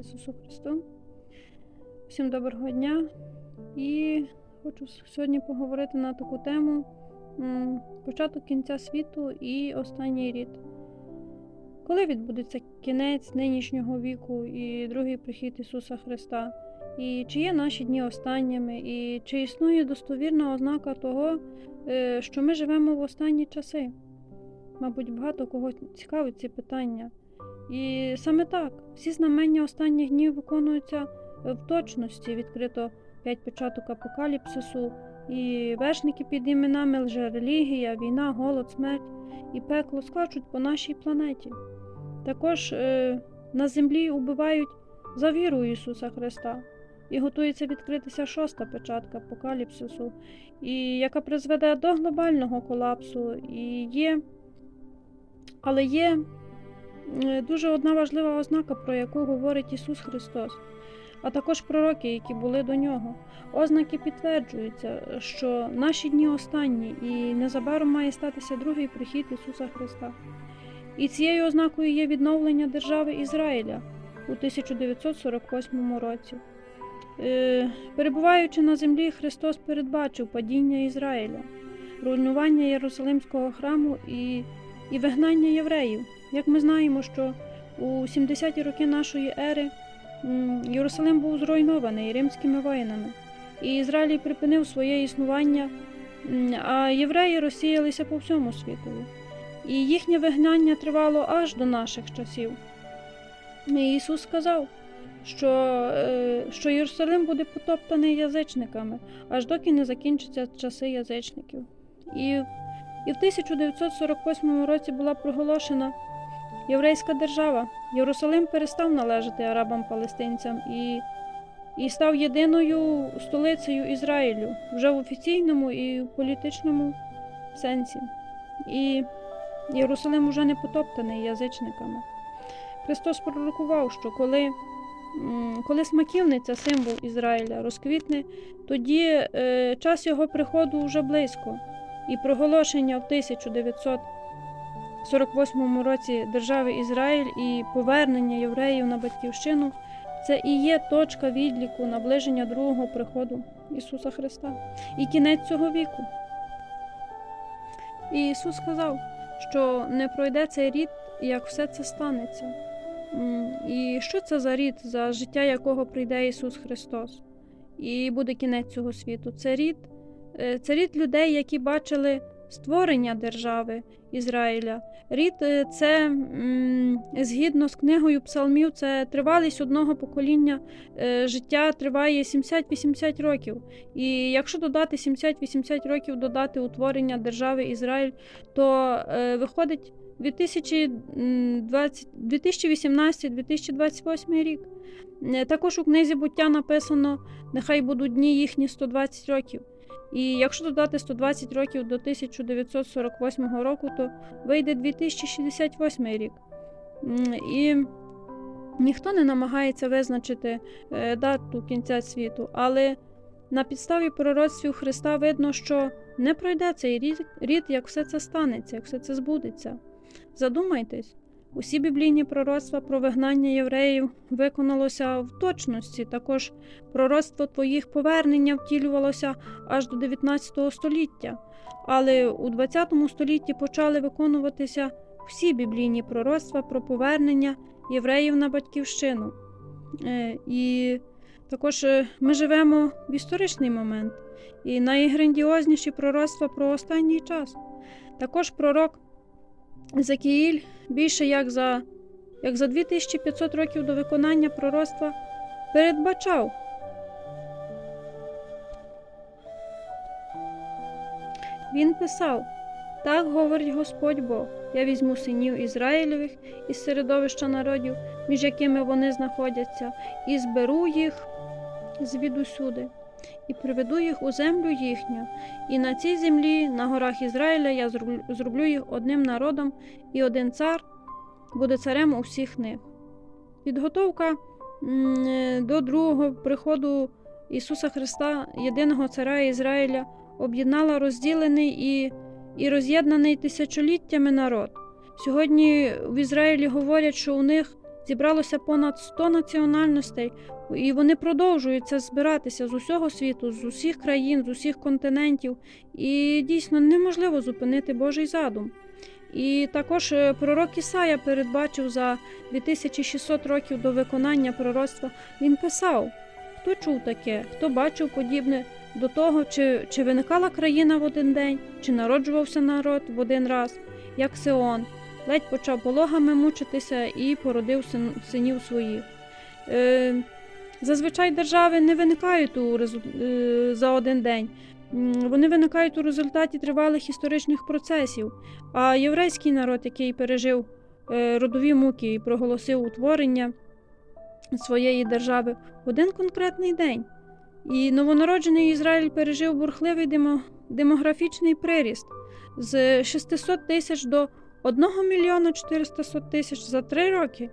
Ісусу Христу. Всім доброго дня. І хочу сьогодні поговорити на таку тему початок кінця світу і останній рід. Коли відбудеться кінець нинішнього віку і другий прихід Ісуса Христа? І чи є наші дні останніми, і чи існує достовірна ознака того, е, що ми живемо в останні часи? Мабуть, багато кого цікавить ці питання. І саме так, всі знамення останніх днів виконуються е, в точності. Відкрито п'ять початок апокаліпсису, і вершники під іменами лжерелігія, війна, голод, смерть і пекло скачуть по нашій планеті. Також е, на землі убивають за віру Ісуса Христа. І готується відкритися шоста печатка апокаліпсису, і яка призведе до глобального колапсу. І є, але є дуже одна важлива ознака, про яку говорить Ісус Христос, а також пророки, які були до нього. Ознаки підтверджуються, що наші дні останні, і незабаром має статися другий прихід Ісуса Христа. І цією ознакою є відновлення держави Ізраїля у 1948 році. Е, Перебуваючи на землі, Христос передбачив падіння Ізраїля, руйнування Єрусалимського храму і, і вигнання євреїв. Як ми знаємо, що у 70-ті роки нашої ери Єрусалим був зруйнований римськими воїнами, і Ізраїль припинив своє існування, а євреї розсіялися по всьому світові. І їхнє вигнання тривало аж до наших часів. Ісус сказав, що, е, що Єрусалим буде потоптаний язичниками, аж доки не закінчаться часи язичників. І, і в 1948 році була проголошена єврейська держава. Єрусалим перестав належати арабам-палестинцям і, і став єдиною столицею Ізраїлю вже в офіційному і в політичному сенсі. І Єрусалим уже не потоптаний язичниками. Христос пророкував, що коли, коли смаківниця, символ Ізраїля, розквітне, тоді е, час його приходу вже близько, і проголошення в 1948 році держави Ізраїль і повернення євреїв на батьківщину це і є точка відліку наближення другого приходу Ісуса Христа і кінець цього віку. І Ісус сказав, що не пройде цей рід, як все це станеться. І що це за рід, за життя якого прийде Ісус Христос, і буде кінець цього світу? Це рід, е, це рід людей, які бачили створення держави Ізраїля. Рід е, це згідно з книгою Псалмів, це тривалість одного покоління е, життя триває 70-80 років. І якщо додати 70-80 років, додати утворення держави Ізраїль, то е, виходить 2020 2018-2028 рік. Е, Також у книзі буття написано: нехай будуть дні їхні 120 років. І якщо додати 120 років до 1948 року, то вийде 2068 рік. І ніхто не намагається визначити е, дату кінця світу, але на підставі пророцтвів Христа видно, що не пройде цей рід, як все це станеться, як все це збудеться. Задумайтесь, усі біблійні пророцтва про вигнання євреїв виконалося в точності. Також пророцтво твоїх повернення втілювалося аж до 19 століття. Але у 20 столітті почали виконуватися всі біблійні пророцтва про повернення євреїв на батьківщину. Е, І також е, ми живемо в історичний момент, і найграндіозніші пророцтва про останній час. Також пророк Закіїль більше як за, як за 2500 років до виконання пророцтва передбачав. Він писав: Так говорить Господь Бог: я візьму синів Ізраїлевих із середовища народів, між якими вони знаходяться, і зберу їх звідусюди, і приведу їх у землю їхню, і на цій землі, на горах Ізраїля, я зроблю, їх одним народом, і один цар буде царем у всіх них. Підготовка до другого приходу Ісуса Христа, єдиного царя Ізраїля, об'єднала розділений і, і роз'єднаний тисячоліттями народ. Сьогодні в Ізраїлі говорять, що у них зібралося понад 100 національностей, і вони продовжують це збиратися з усього світу, з усіх країн, з усіх континентів. І дійсно неможливо зупинити Божий задум. І також е, пророк Ісая передбачив за 2600 років до виконання пророцтва. Він писав, хто чув таке, хто бачив подібне до того, чи, чи виникала країна в один день, чи народжувався народ в один раз, як Сеон, ледь почав пологами мучитися і породив син, синів своїх. Е, зазвичай держави не виникають у резу- е, за один день. Вони виникають у результаті тривалих історичних процесів. А єврейський народ, який пережив е, родові муки і проголосив утворення своєї держави в один конкретний день. І новонароджений Ізраїль пережив бурхливий демо, демографічний приріст з 600 тисяч до 1 мільйона 400 тисяч за три роки.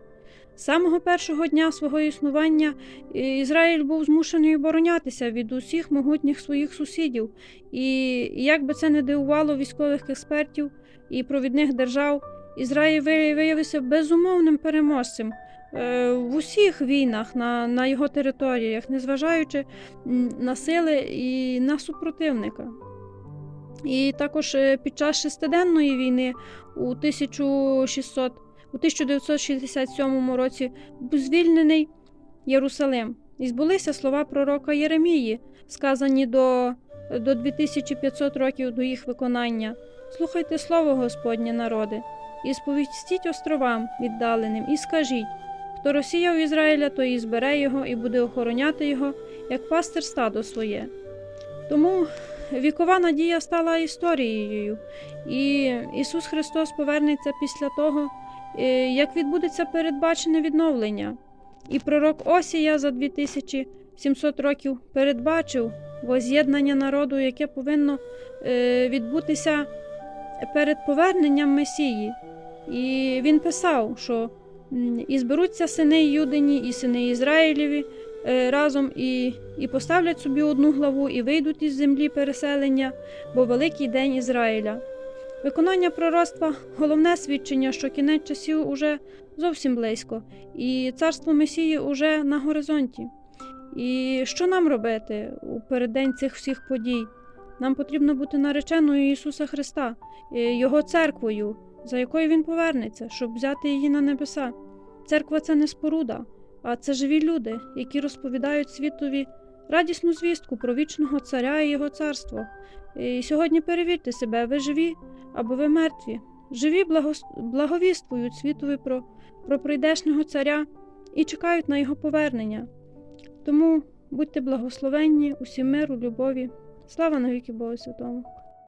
З самого першого дня свого існування е, Ізраїль був змушений оборонятися від усіх могутніх своїх сусідів, і як би це не дивувало військових експертів і провідних держав, Ізраїль виявився безумовним переможцем е, в усіх війнах на, на його територіях, незважаючи на сили і на супротивника. І також е, під час шестиденної війни у 1600 у 1967 році був звільнений Єрусалим. І збулися слова пророка Єремії, сказані до, до 2500 років до їх виконання. Слухайте слово Господнє народи, і сповістіть островам віддаленим, і скажіть, хто розсіяв Ізраїля, той і збере його, і буде охороняти його, як пастир стадо своє. Тому вікова надія стала історією, і Ісус Христос повернеться після того, е, як відбудеться передбачене відновлення. І пророк Осія за 2700 років передбачив воз'єднання народу, яке повинно е, відбутися перед поверненням Месії. І він писав, що і зберуться сини Юдині, і сини Ізраїлєві разом, і, і поставлять собі одну главу, і вийдуть із землі переселення, бо великий день Ізраїля. Виконання пророцтва головне свідчення, що кінець часів уже зовсім близько, і царство Месії уже на горизонті. І що нам робити у переддень цих всіх подій? Нам потрібно бути нареченою Ісуса Христа, е, Його церквою, за якою Він повернеться, щоб взяти її на небеса. Церква це не споруда, а це живі люди, які розповідають світові радісну звістку про вічного царя і його царство. І сьогодні перевірте себе, ви живі або ви мертві. Живі благос... благовіствують світові про, про прийдешнього царя і чекають на його повернення. Тому будьте благословенні, усім миру, любові. Слава навіки Богу Святому!